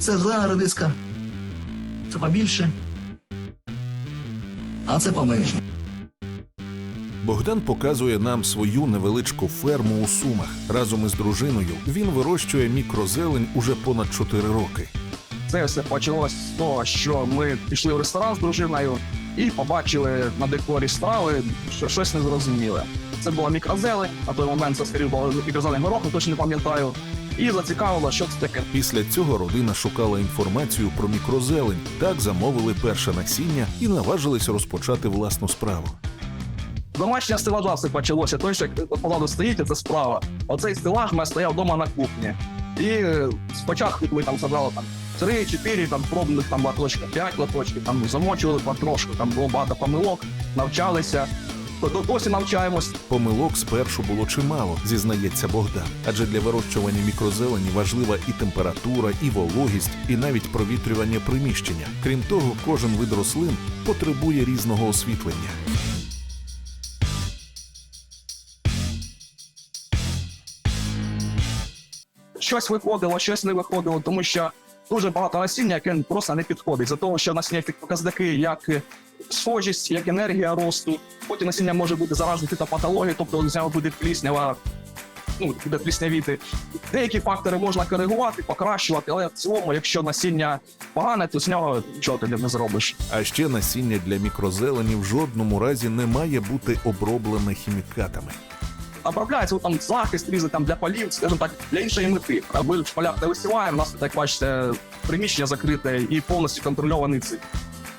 Це зелена редиска. Це побільше. А це поменше. Богдан показує нам свою невеличку ферму у Сумах. Разом із дружиною він вирощує мікрозелень уже понад 4 роки. Це все почалось з того, що ми пішли в ресторан з дружиною і побачили на декорі страви, що щось незрозуміле. Це була мікрозелень, на той момент це скоріше було мікрозелень гороху, точно не пам'ятаю. І зацікавило, що це таке. Після цього родина шукала інформацію про мікрозелень, так замовили перше насіння і наважились розпочати власну справу. Домашня стелажа все почалося. Той, що позаду стоїть, це справа. Оцей стелаж мене стояв вдома на кухні. І спочатку ми там забрали там 3-4 там пробних там латочка, 5 латочків, там замочували потрошку, там було багато помилок, навчалися. До- Досі навчаємось. Помилок спершу було чимало, зізнається Богдан. Адже для вирощування мікрозелені важлива і температура, і вологість, і навіть провітрювання приміщення. Крім того, кожен вид рослин потребує різного освітлення. щось виходило, щось не виходило, тому що дуже багато насіння, яке просто не підходить. За того, що насіння є показники, як схожість, як енергія росту. Потім насіння може бути заражене фітопатологією, тобто з нього буде пліснява, ну, буде пліснявіти. Деякі фактори можна коригувати, покращувати, але в цілому, якщо насіння погане, то з нього нічого ти не зробиш. А ще насіння для мікрозелені в жодному разі не має бути оброблене хімікатами. Обробляється там захист різний там для полів, скажімо так, для іншої мети. А Ми в полях не висіваємо, у нас так бачите, приміщення закрите і повністю контрольований цикл.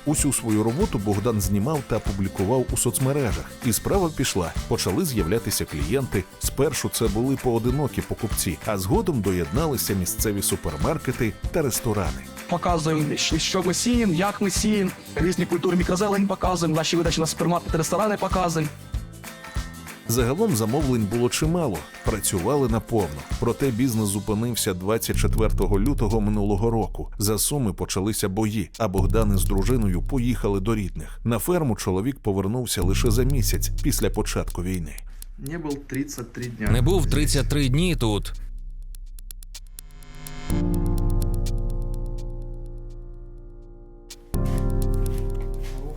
Усю свою роботу Богдан знімав та публікував у соцмережах, і справа пішла. Почали з'являтися клієнти. Спершу це були поодинокі покупці, а згодом доєдналися місцеві супермаркети та ресторани. Показуємо, що- ми сіємо, як ми сіємо, різні культури мікрозелень показуємо, наші видачі на супермаркети, ресторани показуємо. Загалом замовлень було чимало, працювали наповно. Проте бізнес зупинився 24 лютого минулого року. За суми почалися бої, а Богдан із дружиною поїхали до рідних. На ферму чоловік повернувся лише за місяць після початку війни. Не был 33 дня. Не був 33 дні тут.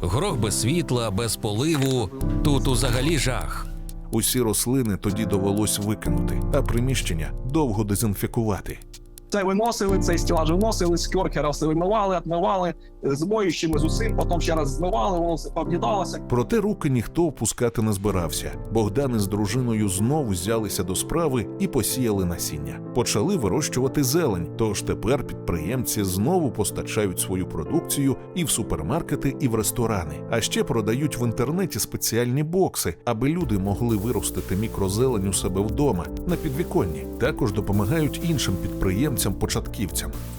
Горох без світла, без поливу. Тут узагалі жах. Усі рослини тоді довелось викинути, а приміщення довго дезінфікувати. Це виносили, цей стілаж виносили, з кьоркера все вимивали, відмивали, з моющими з усім, потім ще раз змивали, воно все. Проте руки ніхто опускати не збирався. Богдан із дружиною знову взялися до справи і посіяли насіння. Почали вирощувати зелень. Тож тепер підприємці знову постачають свою продукцію і в супермаркети, і в ресторани. А ще продають в інтернеті спеціальні бокси, аби люди могли виростити мікрозелень у себе вдома на підвіконні. Також допомагають іншим підприємцям-початківцям.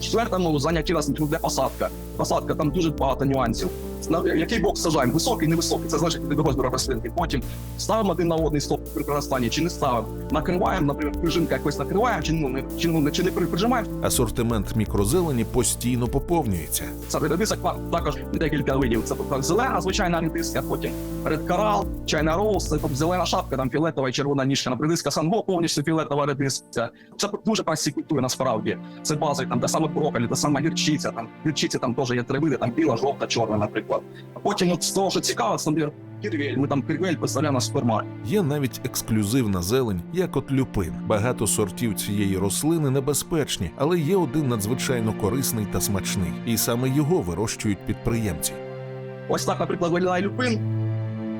В четвертому занятті у нас посадка. Посадка там дуже багато нюансів. На який бокс сажаємо? Високий, невисокий. Це залежить від розміру рослинки. Потім ставимо один на одний стоп при прирастанні, чи не ставимо. Накриваємо, наприклад, прижимка якось накриваємо, чи ну не чи ну не чи не прижимаємо. Асортимент мікрозелені постійно поповнюється. Це редиска також декілька видів. Це тобто зелена звичайна редиска, потім ред корал, чайна роуз, це тобто зелена шапка, там фіолетова і червона ніжка. Редиска санго повністю фіолетова редиска. Це дуже прості культури насправді. Це базові, там те саме брокколі, те саме гірчиця. Там гірчиці там теж є три види, там біла, жовта, чорна, наприклад. А потім от з того, що цікаво, наприклад, кірвель. Ми там кірвель поставляємо на супермаркет. Є навіть ексклюзивна зелень, як от люпин. Багато сортів цієї рослини небезпечні, але є один надзвичайно корисний та смачний, і саме його вирощують підприємці. Ось так, наприклад, виглядає люпин.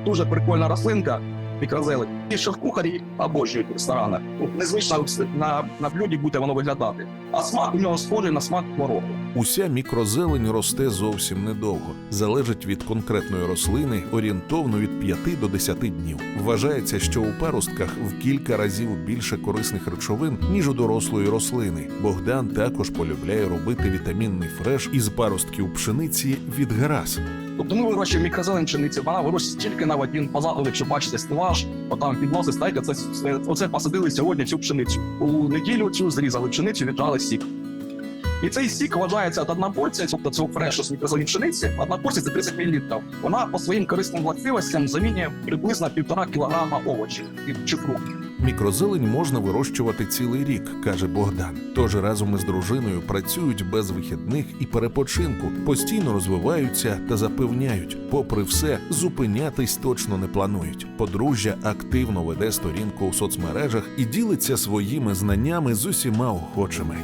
Дуже прикольна рослинка, мікрозелень. І що в кухарі обожнюють в ресторанах. Незвично на, на блюді буде воно виглядати. А смак у нього схожий на смак творогу. Уся мікрозелень росте зовсім недовго, залежить від конкретної рослини орієнтовно від 5 до 10 днів. Вважається, що у паростках в кілька разів більше корисних речовин, ніж у дорослої рослини. Богдан також полюбляє робити вітамінний фреш із паростків пшениці від грас. Тобто ми вирощуємо мікрозелень пшениці, вона вирощується тільки на один позаду, якщо бачите стелаж, отам підноси стайка, це, це оце посадили сьогодні цю пшеницю. У неділю цю зрізали пшеницю, віджали сік. І цей сік вважається одна порція, тобто цього фрешу з мікрозелень пшениці, одна порція це 30 мл. Вона по своїм корисним властивостям замінює приблизно півтора кілограма овочів чи фруктів. Мікрозелень можна вирощувати цілий рік, каже Богдан. Тож разом із дружиною працюють без вихідних і перепочинку, постійно розвиваються та запевняють, попри все, зупинятись точно не планують. Подружжя активно веде сторінку у соцмережах і ділиться своїми знаннями з усіма охочими.